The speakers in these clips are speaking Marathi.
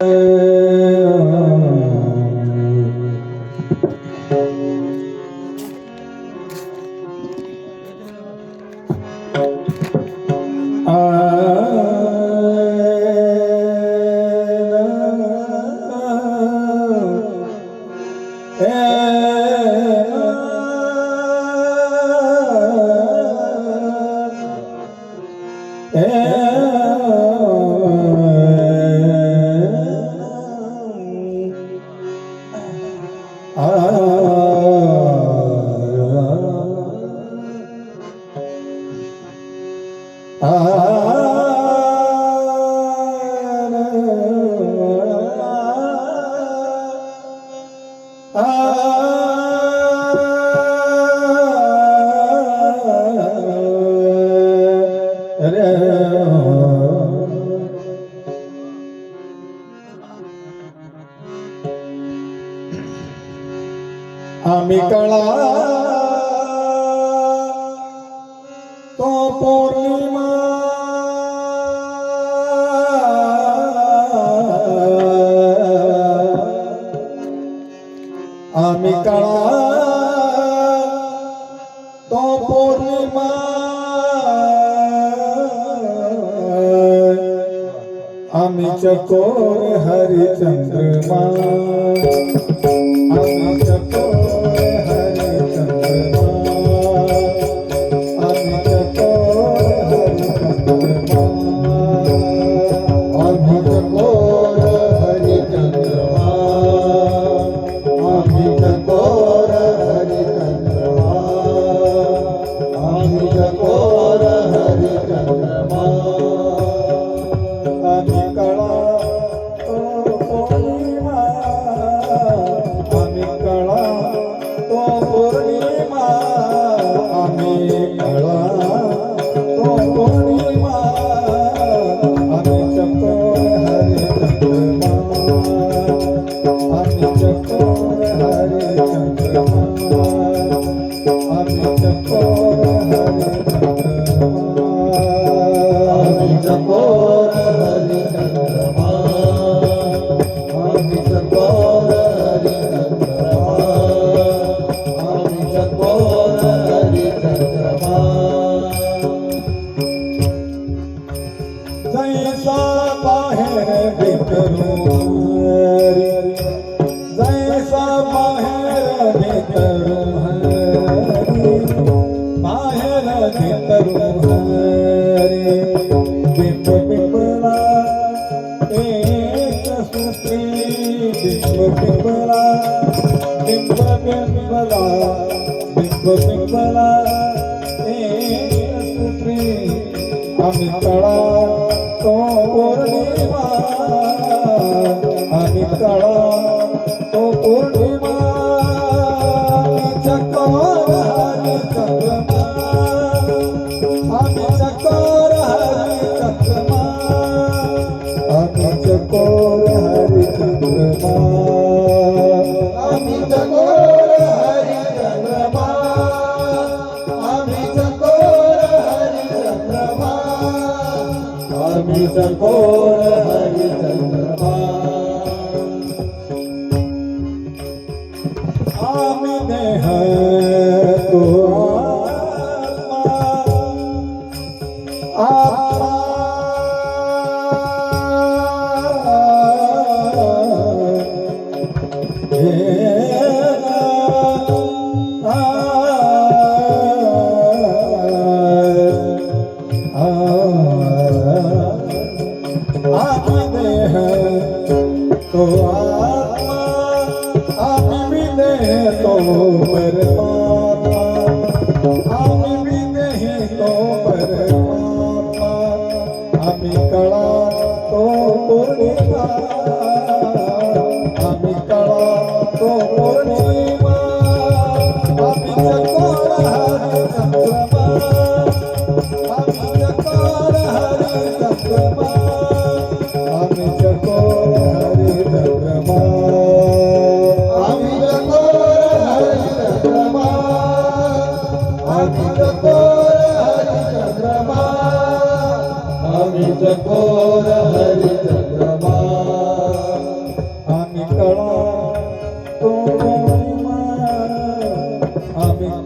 Uh... আমি কলা তো পূর্ণিমা আমি কলা তো পূর্ণিমা आम्ही चकोर हरिचंद्रमा. आम्ही Hare Shankara आम्ही चकोर हरी चंद्रमा. Bhagavatam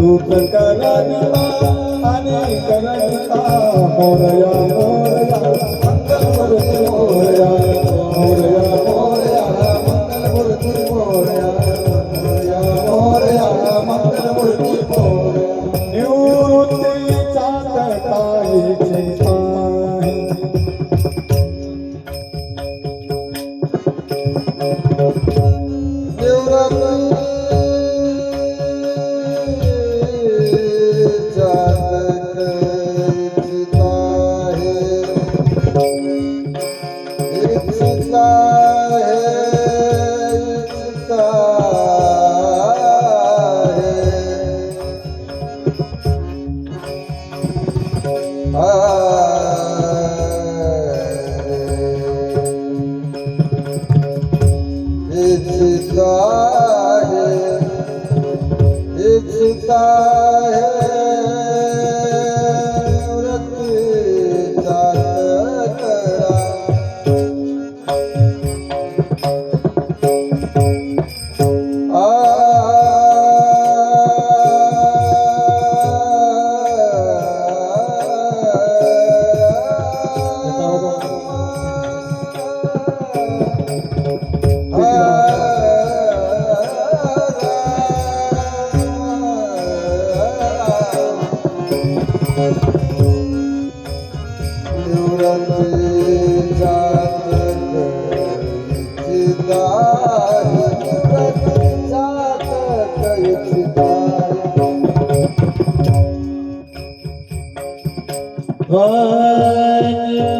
तुझं करंता आणि करंता मोरया मोरया मंगल मूर्ती मोरया मोरया मोरया मंगल मूर्ती मोरया मोरया मोरया मंगल Allah Bye.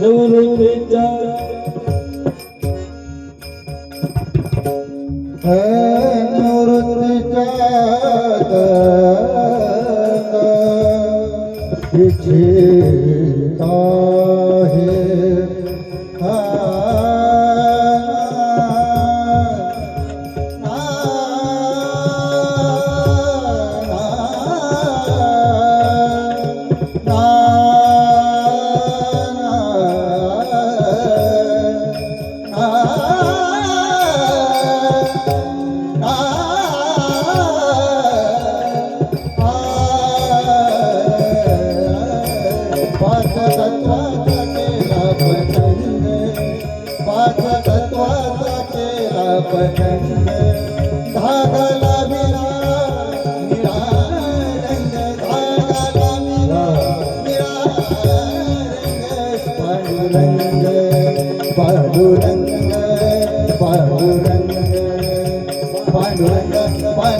Don't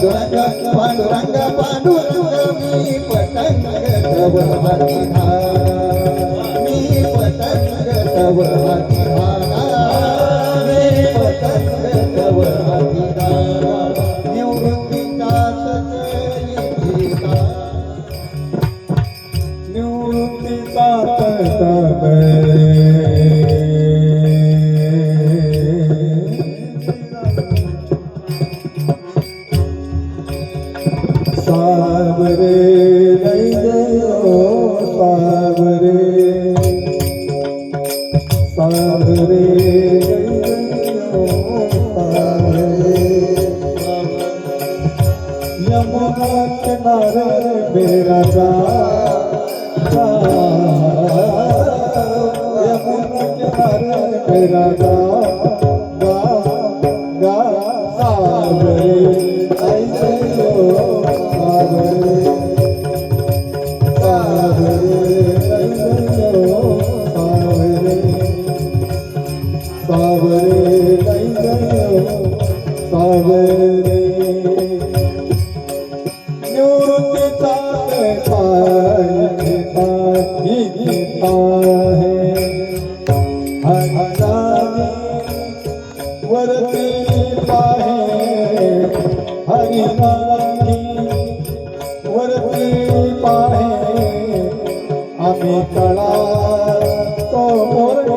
Pandurang Pandurang Pandurang मी पतंग तव हाती मी पतंग तव हाती मी पतंग तव मेरा जा यमुना किनारे मेरा जा गा गा साबरे ऐसे हो साबरे साबरे ऐसे हो साबरे साबरे অপর